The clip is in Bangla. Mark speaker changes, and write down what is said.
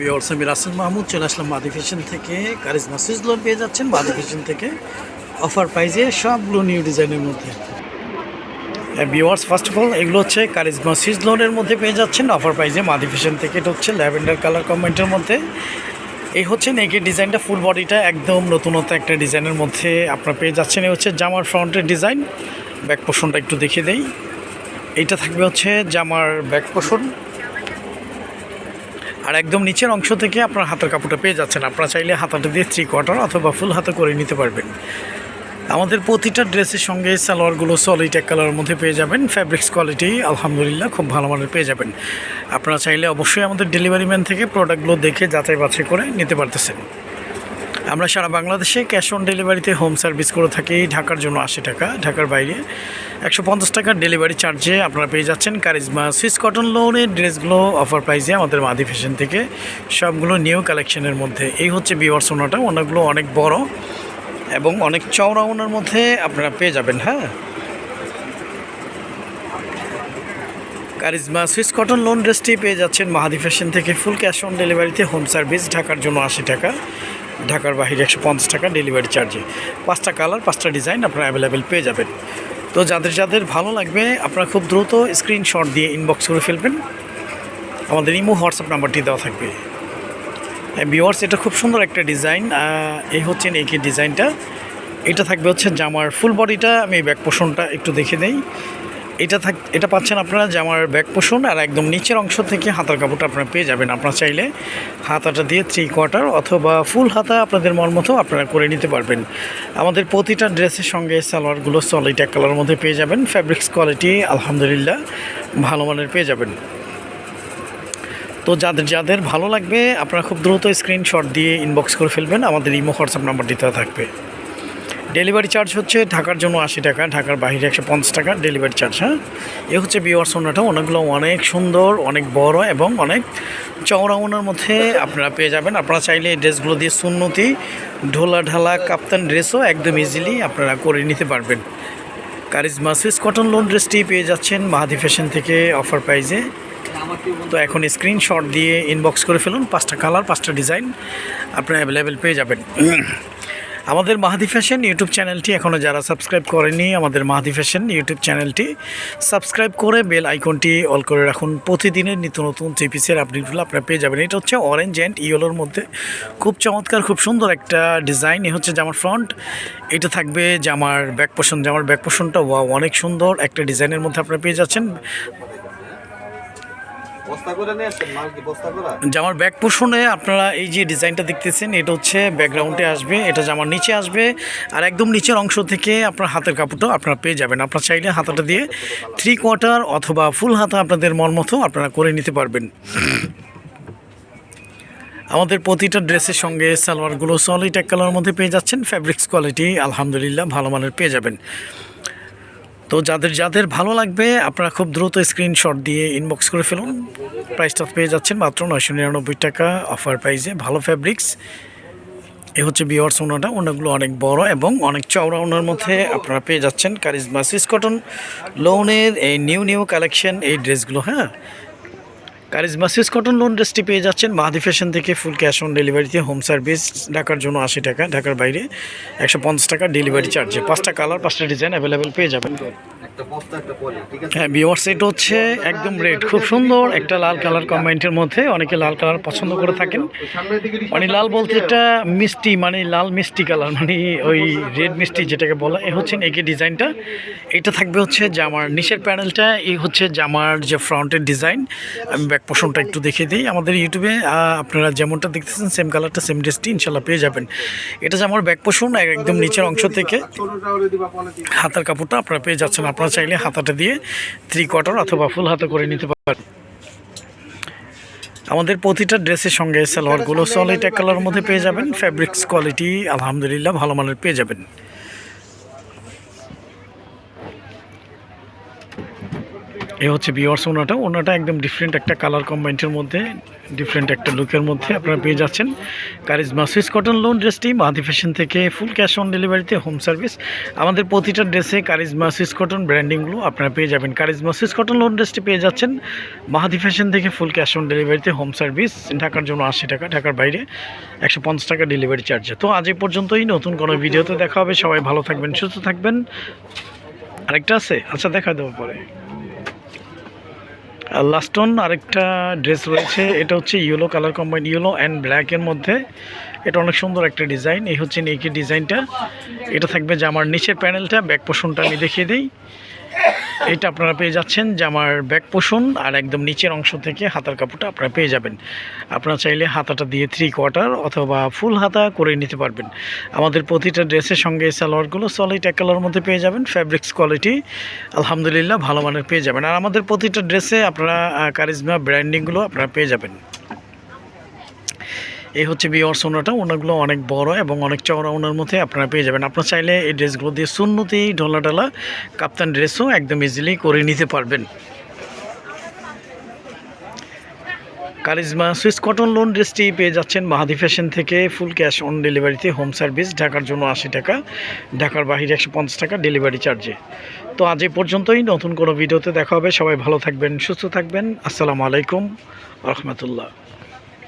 Speaker 1: বিওর্স আমি রাসেল মাহমুদ চলে আসলাম মাদি ফ্যাশন থেকে। কারিজমা লোন পেয়ে যাচ্ছেন মাদি থেকে। অফার প্রাইজে সবগুলো নিউ ডিজাইনের মধ্যে। বিওয়ার্স ফার্স্ট অফ অল এগুলো হচ্ছে কারিজমা সুইচ লোনের মধ্যে পেয়ে যাচ্ছেন অফার প্রাইজে মাদি ফ্যাশন থেকে। এটা হচ্ছে ল্যাভেন্ডার কালার কমেন্টের মধ্যে। এই হচ্ছে নেকের ডিজাইনটা ফুল বডিটা একদম নতুনত্ব একটা ডিজাইনের মধ্যে আপনারা পেয়ে যাচ্ছেন। এই হচ্ছে জামার ফ্রন্টের ডিজাইন ব্যাক পোষণটা একটু দেখিয়ে দেই। এইটা থাকবে হচ্ছে জামার ব্যাক পোষণ আর একদম নিচের অংশ থেকে আপনার হাতের কাপড়টা পেয়ে যাচ্ছেন। আপনারা চাইলে হাতাটা দিয়ে থ্রি কোয়ার্টার অথবা ফুল হাতে করে নিতে পারবেন। আমাদের প্রতিটা ড্রেসের সঙ্গে সালোয়ারগুলো সলিড এক কালারের মধ্যে পেয়ে যাবেন। ফ্যাব্রিক্স কোয়ালিটি আলহামদুলিল্লাহ খুব ভালো মানের পেয়ে যাবেন। আপনারা চাইলে অবশ্যই আমাদের ডেলিভারি ম্যান থেকে প্রোডাক্টগুলো দেখে যাচাই বাছাই করে নিতে পারতেছেন। আমরা সারা বাংলাদেশে ক্যাশ অন ডেলিভারিতে হোম সার্ভিস করে থাকি। ঢাকার জন্য আশি টাকা। ঢাকার বাইরে একশো পঞ্চাশ টাকার ডেলিভারি চার্জে আপনারা পেয়ে যাচ্ছেন কারিজমা সুইস কটন লোনের ড্রেসগুলো অফার প্রাইসে আমাদের মাদি ফ্যাশন থেকে। সবগুলো নিউ কালেকশনের মধ্যে। এই হচ্ছে বিওয়ার সোনাটা, ওনাগুলো অনেক বড় এবং অনেক চওড়া ওনার মধ্যে আপনারা পেয়ে যাবেন হ্যাঁ। কারিজমা সুইস কটন লোন ড্রেসটি পেয়ে যাচ্ছেন মাহাদি ফ্যাশন থেকে ফুল ক্যাশ অন ডেলিভারিতে, হোম সার্ভিস, ঢাকার জন্য আশি টাকা। ঢাকার বাহিরে একশো পঞ্চাশ টাকা ডেলিভারি চার্জে। পাঁচটা কালার, পাঁচটা ডিজাইন আপনারা অ্যাভেলেবেল পেয়ে যাবেন। তো যাদের যাদের ভালো লাগবে, আপনারা খুব দ্রুত স্ক্রিনশট দিয়ে ইনবক্স করে ফেলবেন। আমাদের ইমো হোয়াটসঅ্যাপ নাম্বারটি দেওয়া থাকবে। বিওয়ার্স এটা খুব সুন্দর একটা ডিজাইন এই হচ্ছে এই ডিজাইনটা এটা থাকবে হচ্ছে জামার ফুল বডিটা আমি ব্যাক পোষণটা একটু দেখে নেই। এটা থাক, এটা পাচ্ছেন আপনারা জামার ব্যাক পোষণ আর একদম নিচের অংশ থেকে হাতার কাপড়টা আপনারা পেয়ে যাবেন। আপনারা চাইলে হাতাটা দিয়ে থ্রি কোয়ার্টার অথবা ফুল হাতা আপনাদের মন মতো আপনারা করে নিতে পারবেন। আমাদের প্রতিটা ড্রেসের সঙ্গে সালোয়ারগুলো সলিড এক কালারের মধ্যে পেয়ে যাবেন। ফ্যাব্রিক্স কোয়ালিটি আলহামদুলিল্লাহ ভালো মানের পেয়ে যাবেন। তো যাদের যাদের ভালো লাগবে, আপনারা খুব দ্রুত স্ক্রিনশট দিয়ে ইনবক্স করে ফেলবেন। আমাদের ইমো হোয়াটসঅ্যাপ নাম্বার দিতে থাকবে। ডেলিভারি চার্জ হচ্ছে ঢাকার জন্য আশি টাকা, ঢাকার বাইরে একশো পঞ্চাশ টাকা ডেলিভারি চার্জ হ্যাঁ? এ হচ্ছে বিওয়ার সোনাটা ওনাগুলো অনেক সুন্দর, অনেক বড় এবং অনেক চওড়া ওনার মধ্যে আপনারা পেয়ে যাবেন। আপনারা চাইলে এই ড্রেসগুলো দিয়ে সুন্নতি ঢোলা ঢালা কাপ্তান ড্রেসও একদম ইজিলি আপনারা করে নিতে পারবেন। কারিজমা সুইস কটন লোন ড্রেসটি পেয়ে যাচ্ছেন মাহাদি ফ্যাশন থেকে অফার প্রাইজে। তো এখন স্ক্রিনশট দিয়ে ইনবক্স করে ফেলুন, পাঁচটা কালার পাঁচটা ডিজাইন আপনারা অ্যাভেলেবেল পেয়ে যাবেন। আমাদের মাহাদি ফ্যাশন ইউটিউব চ্যানেলটি এখনও যারা সাবস্ক্রাইব করেনি, আমাদের মাহাদি ফ্যাশন ইউটিউব চ্যানেলটি সাবস্ক্রাইব করে বেল আইকনটি অল করে রাখুন। প্রতিদিনের নিত্য নতুন থ্রি পিসের আপডেটগুলো আপনারা পেয়ে যাবেন। এটা হচ্ছে অরেঞ্জ অ্যান্ড ইয়েলোর মধ্যে। খুব চমৎকার, খুব সুন্দর একটা ডিজাইন এ হচ্ছে জামার ফ্রন্ট এটা থাকবে জামার ব্যাক পোষণ জামার ব্যাক পোষণটা ওয়া অনেক সুন্দর একটা ডিজাইনের মধ্যে আপনারা পেয়ে যাচ্ছেন। জামার ব্যাক পোষণে আপনারা এই যে ডিজাইনটা দেখতেছেন, এটা হচ্ছে ব্যাকগ্রাউন্ডে আসবে, এটা জামার নিচে আসবে, আর একদম নিচের অংশ থেকে আপনার হাতের কাপড়টাও আপনারা পেয়ে যাবেন। আপনারা চাইলে হাতাটা দিয়ে থ্রি কোয়ার্টার অথবা ফুল হাতা আপনাদের মন মতো আপনারা করে নিতে পারবেন। আমাদের প্রতিটা ড্রেসের সঙ্গে সালোয়ারগুলো সলিড এক কালার মধ্যে পেয়ে যাচ্ছেন ফ্যাব্রিক্স কোয়ালিটি আলহামদুলিল্লাহ ভালো মানের পেয়ে যাবেন। তো যাদের যাদের ভালো লাগবে, আপনারা খুব দ্রুত স্ক্রিনশট দিয়ে ইনবক্স করে ফেলুন। প্রাইসটা পেয়ে যাচ্ছেন মাত্র নয়শো নিরানব্বই টাকা অফার প্রাইসে ভালো ফ্যাব্রিক্স এ হচ্ছে বিওয়ার্স ওনাটা ওনাগুলো অনেক বড় এবং অনেক চওড়া ওনার মধ্যে আপনারা পেয়ে যাচ্ছেন। কারিজমা সিস কটন লোনের এই নিউ নিউ কালেকশন এই ড্রেসগুলো হ্যাঁ? কারিজমা সুইস কটন লোন ড্রেসটি পেয়ে যাচ্ছেন। মাহাদি ফ্যাশন থেকে ফুল ক্যাশ অন ডেলিভারিতে হোম সার্ভিস ঢাকার জন্য আশি টাকা ঢাকার বাইরে একশো পঞ্চাশ টাকা ডেলিভারি চার্জে পাঁচটা কালার পাঁচটা ডিজাইন অ্যাভেলেবেল পেয়ে যাবেন।
Speaker 2: একটা একটা
Speaker 1: হ্যাঁ বিওয়ার সেট হচ্ছে একদম রেড খুব সুন্দর। একটা লাল কালার কম্বাইন্টের মধ্যে অনেকে লাল কালার পছন্দ করে থাকেন। মানে লাল বলতে এটা মিষ্টি মানে লাল মিষ্টি কালার মানে ওই রেড মিষ্টি যেটাকে বলা এ হচ্ছে একে ডিজাইনটা। এটা থাকবে হচ্ছে জামার নিচের প্যানেলটা এই হচ্ছে জামার যে ফ্রন্টের ডিজাইন আমি ব্যাক পোষণটা একটু দেখিয়ে দিই। আমাদের ইউটিউবে আপনারা যেমনটা দেখতেছেন সেম কালারটা সেম ড্রেসটি ইনশাল্লাহ পেয়ে যাবেন। এটা জামার ব্যাক পোষণ একদম নিচের অংশ থেকে হাতার কাপড়টা আপনারা পেয়ে যাচ্ছেন। আপনারা চাইলে হাতাটা দিয়ে থ্রি কোয়ার্টার অথবা ফুল হাতা করে নিতে পারেন। আমাদের প্রতিটা ড্রেসের সঙ্গে সালোয়ারগুলো সলিড এক কালারের মধ্যে পেয়ে যাবেন। ফ্যাব্রিক্স কোয়ালিটি আলহামদুলিল্লাহ, ভালো মানের পেয়ে যাবেন। এ হচ্ছে বিওয়ার্স ওনাটা। ওনাটা একদম ডিফারেন্ট একটা কালার কম্বাইন্টের মধ্যে ডিফারেন্ট একটা লুকের মধ্যে আপনারা পেয়ে যাচ্ছেন। কারিজমা সুইস কটন লোন ড্রেসটি মাহাদি ফ্যাশন থেকে ফুল ক্যাশ অন ডেলিভারিতে হোম সার্ভিস আমাদের প্রতিটা ড্রেসে কারিজমা সুইস কটন ব্র্যান্ডিংগুলো আপনারা পেয়ে যাবেন। কারিজমা সুইস কটন লোন ড্রেসটি পেয়ে যাচ্ছেন মাহাদি ফ্যাশন থেকে ফুল ক্যাশ অন ডেলিভারিতে হোম সার্ভিস ঢাকার জন্য আশি টাকা, ঢাকার বাইরে একশো পঞ্চাশ টাকা ডেলিভারি চার্জে তো আজ এই পর্যন্তই, নতুন কোনো ভিডিওতে দেখা হবে। সবাই ভালো থাকবেন, সুস্থ থাকবেন। আরেকটা আছে? আচ্ছা দেখা দেবো পরে। লাস্ট অন আরেকটা ড্রেস রয়েছে। এটা হচ্ছে yellow colour combine yellow and ব্ল্যাকের মধ্যে। এটা অনেক সুন্দর একটা ডিজাইন এই হচ্ছে নেকি ডিজাইনটা এটা থাকবে জামার নিচের প্যানেলটা ব্যাক পোষণটা আমি দেখিয়ে দিই। এটা আপনারা পেয়ে যাচ্ছেন জামার ব্যাক পোষণ আর একদম নিচের অংশ থেকে হাতার কাপড়টা আপনারা পেয়ে যাবেন। আপনারা চাইলে হাতাটা দিয়ে থ্রি কোয়ার্টার অথবা ফুল হাতা করে নিতে পারবেন। আমাদের প্রতিটা ড্রেসের সঙ্গে সালোয়ারগুলো সলিড এক কালার মধ্যে পেয়ে যাবেন ফ্যাব্রিক্স কোয়ালিটি আলহামদুলিল্লাহ ভালো মানের পেয়ে যাবেন। আর আমাদের প্রতিটা ড্রেসে আপনারা কারিজমা ব্র্যান্ডিংগুলো আপনারা পেয়ে যাবেন। এই হচ্ছে বিয়ার্স ওনাটা ওনাগুলো অনেক বড় এবং অনেক চওড়া ওনার মধ্যে আপনারা পেয়ে যাবেন। আপনারা চাইলে এই ড্রেসগুলো দিয়ে শূন্যতেই ঢোলা ঢালা কাপ্তান ড্রেসও একদম ইজিলি করে নিতে পারবেন। কারিজমা সুইস কটন লোন ড্রেসটি পেয়ে যাচ্ছেন মাহাদি ফ্যাশন থেকে ফুল ক্যাশ অন ডেলিভারিতে হোম সার্ভিস ঢাকার জন্য আশি টাকা, ঢাকার বাহিরে একশো পঞ্চাশ টাকা ডেলিভারি চার্জে তো আজ এই পর্যন্তই, নতুন কোনো ভিডিওতে দেখা হবে। সবাই ভালো থাকবেন, সুস্থ থাকবেন। আসসালামু আলাইকুম রহমতুল্লাহ